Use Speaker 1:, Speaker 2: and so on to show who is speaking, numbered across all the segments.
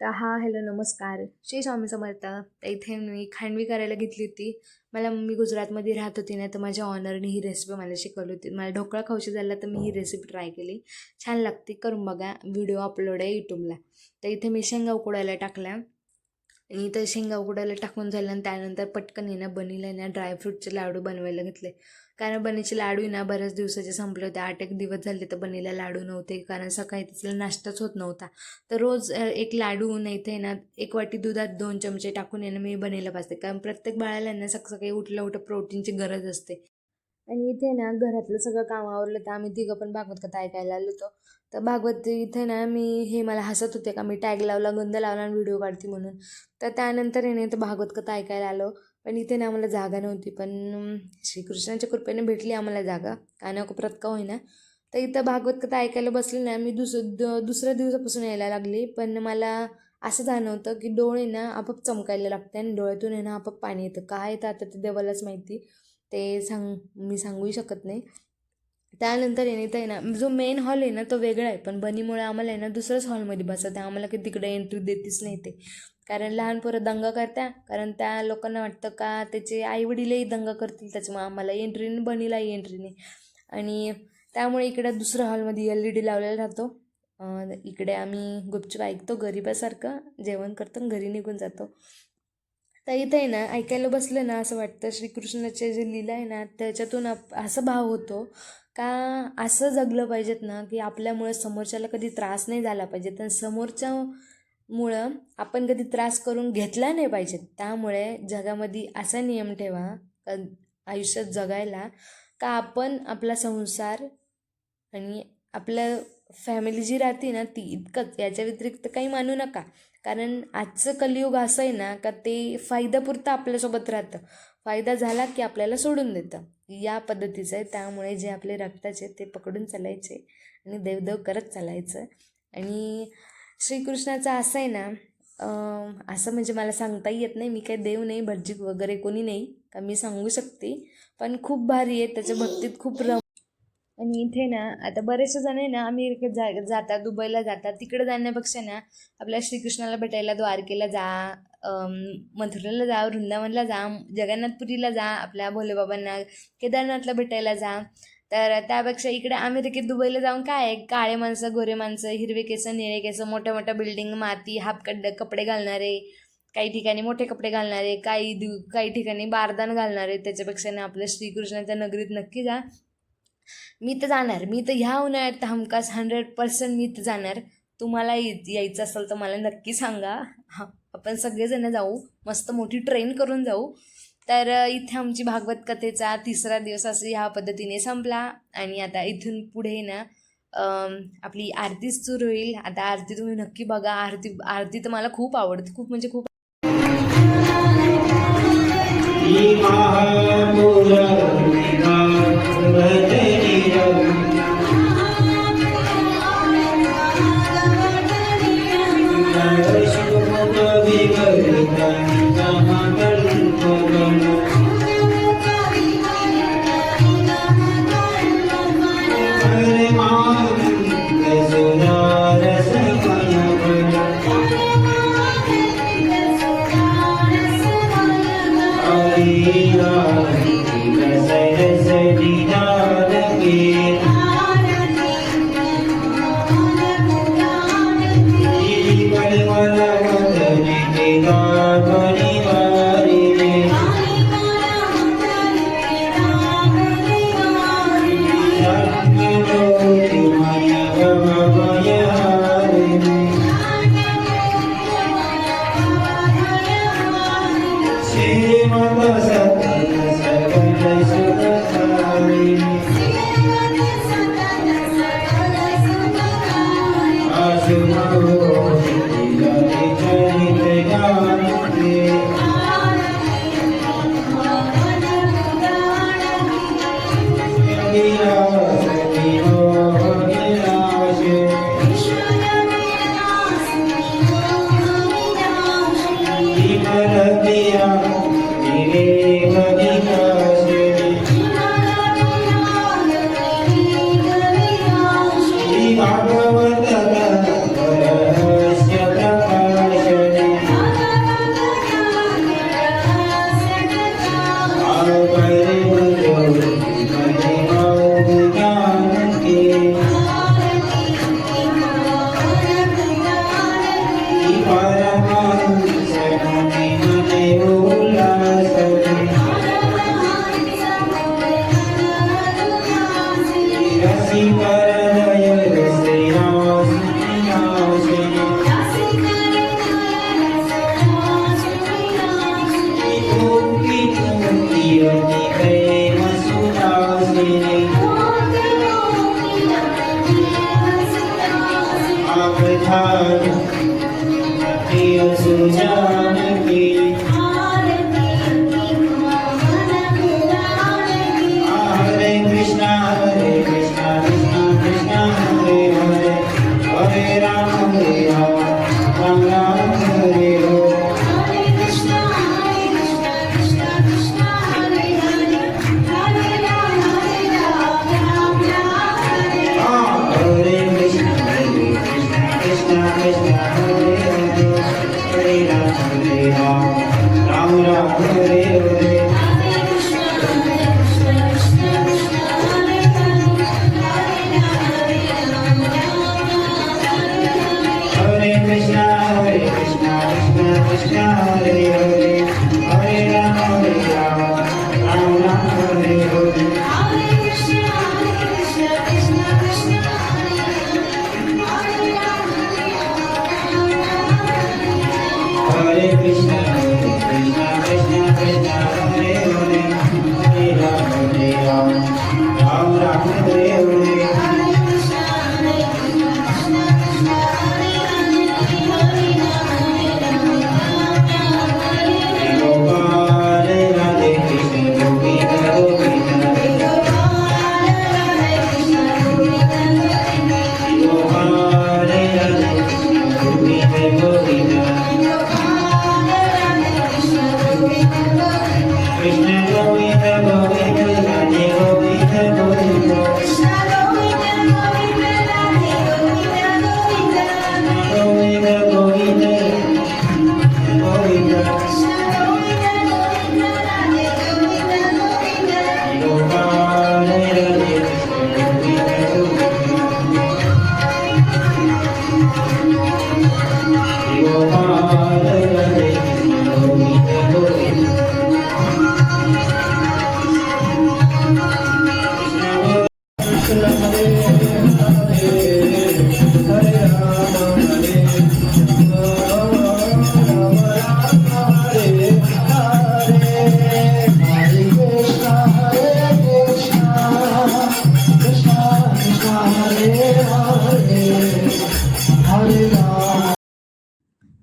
Speaker 1: तर हा हॅलो नमस्कार. श्री स्वामी समर्थ. तर इथे मी खांडवी करायला घेतली होती. मला मी गुजरातमध्ये राहत होती ना तर माझ्या ऑनरने ही रेसिपी मला शिकवली होती. मला ढोकळा खाऊशी झाला तर मी ही रेसिपी ट्राय केली. छान लागते. करून बघा. व्हिडिओ अपलोड आहे यूट्यूबला तर इथे मी शेंगा उकडायला टाकल्या. आणि इथं शेंगा उकडायला टाकून झालं आणि त्यानंतर पटकन आहे ना बनीला आहे ना ड्रायफ्रूटचे लाडू बनवायला घेतले. कारण बनीचे लाडू आहे ना बऱ्याच दिवसाचे संपले होते. आठ एक दिवस झाले तर बनीला लाडू नव्हते. कारण सकाळी तिथला नाश्ताच होत नव्हता. तर रोज एक लाडू नाही ते ना एक वाटी दुधात दोन चमचे टाकून येणं मी बनीला पाजते कारण प्रत्येक बाळाला ना सकाळी उठलं उठं प्रोटीनची गरज असते. आणि इथे ना घरातलं सगळं काम आवरलं तर आम्ही तिघं पण भागवत कथा ऐकायला आलो होतो. तर भागवत इथे ना मी हे मला हसत होते का मी टॅग लावला गंध लावला आणि व्हिडिओ काढते म्हणून. तर त्यानंतर आहे तर भागवत कथा ऐकायला आलो. पण इथे ना आम्हाला जागा नव्हती. पण श्रीकृष्णाच्या कृपेने भेटली आम्हाला जागा. कानाकोपऱ्यात का होईना. तर इथं भागवत कथा ऐकायला बसले ना मी दुस द दुसऱ्या दिवसापासून यायला लागली. पण मला असं जाणवतं की डोळे ना आपोआप चमकायला लागते आणि डोळ्यातून आहे ना आपोआप पाणी येतं. काय येतं आता ते देवालाच माहिती. ते सांग मी सांगूही शकत नाही. त्यानंतर येणे तर आहे ना जो मेन हॉल आहे ना तो वेगळा आहे. पण बनीमुळे आम्हाला आहे ना दुसऱ्याच हॉलमध्ये बसत आहे आम्हाला काही तिकडे एंट्री देतीच नाही ते. कारण लहान पोरं दंगा करत्या. कारण त्या लोकांना वाटतं का त्याचे आईवडीलही दंगा करतील. त्याच्यामुळे आम्हाला एंट्रीने बनीला बनीलाही एंट्रीने आणि त्यामुळे इकडे दुसऱ्या हॉलमध्ये एल ई डी लावलेला राहतो. इकडे आम्ही गुपचूप ऐकतो गरीबासारखं. जेवण करतो आणि घरी निघून जातो. तर इथे आहे ना ऐकायला बसलं ना असं वाटतं श्रीकृष्णाचे जे लीला आहे ना त्याच्यातून आप असं भाव होतो का असं जगलं पाहिजेत ना की आपल्यामुळे समोरच्याला कधी त्रास नाही झाला पाहिजे तर समोरच्यामुळं आपण कधी त्रास करून घेतला नाही पाहिजे त्यामुळे जगामध्ये असा नियम ठेवा का आयुष्यात जगायला का आपण आपला संसार आणि आपल्या फॅमिली जी राहते ना ती इतकंच याच्या व्यतिरिक्त काही मानू नका. कारण आजचं कलियुग असं आहे ना का ते फायद्यापुरतं आपल्यासोबत राहतं. फायदा झाला की आपल्याला सोडून देतं. या पद्धतीचं आहे. त्यामुळे जे आपले रक्ताचे ते पकडून चालायचे आणि देवदेव करत चालायचं. आणि श्रीकृष्णाचं असं आहे ना असं म्हणजे मला सांगताही येत नाही. मी काही देव नाही भटजी वगैरे कोणी नाही का मी सांगू शकते. पण खूप भारी आहे. त्याच्या भक्तीत खूप रम आणि इथे ना आता बरेचसे जण आहे ना अमेरिकेत जा जातात दुबईला जातात. तिकडे जाण्यापेक्षा ना आपल्या श्रीकृष्णाला भेटायला द्वारकेला जा मथुराला मथुरेला जा वृंदावनला जा जगन्नाथपुरीला जा आपल्या भोलेबाबांना केदारनाथला भेटायला जा. तर त्यापेक्षा इकडे अमेरिकेत दुबईला जाऊन काय आहे? काळे माणसं गोरे माणसं हिरवे केसं निळे केसं मोठ्या मोठ्या बिल्डिंग माती हापकड कपडे घालणारे काही ठिकाणी मोठे कपडे घालणारे काही दिव काही ठिकाणी बारदान घालणारे. त्याच्यापेक्षा ना आपल्या श्रीकृष्णाच्या नगरीत नक्की जा. मी तर जाणार मी तर ह्या उन्हाळ्यात हमखास हंड्रेड पर्सेंट मी तर जाणार. तुम्हाला यायचं असेल तर मला नक्की सांगा. हां आपण सगळेजण जाऊ. मस्त मोठी ट्रेन करून जाऊ. तर इथे आमची भागवत कथेचा तिसरा दिवस असं ह्या पद्धतीने संपला. आणि आता इथून पुढे ना आपली आरतीच सुरू होईल. आता आरती तुम्ही नक्की बघा. आरती आरती तर मला खूप आवडते. खूप म्हणजे खूप
Speaker 2: 家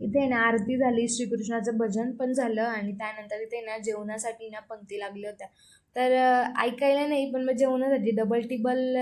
Speaker 1: इथे ना आरती झाली श्रीकृष्णाचं भजन पण झालं आणि त्यानंतर इथे ना जेवणासाठी ना पंक्ती लागली होत्या. तर ऐकायला नाही पण मग जेवणासाठी डबल टिबल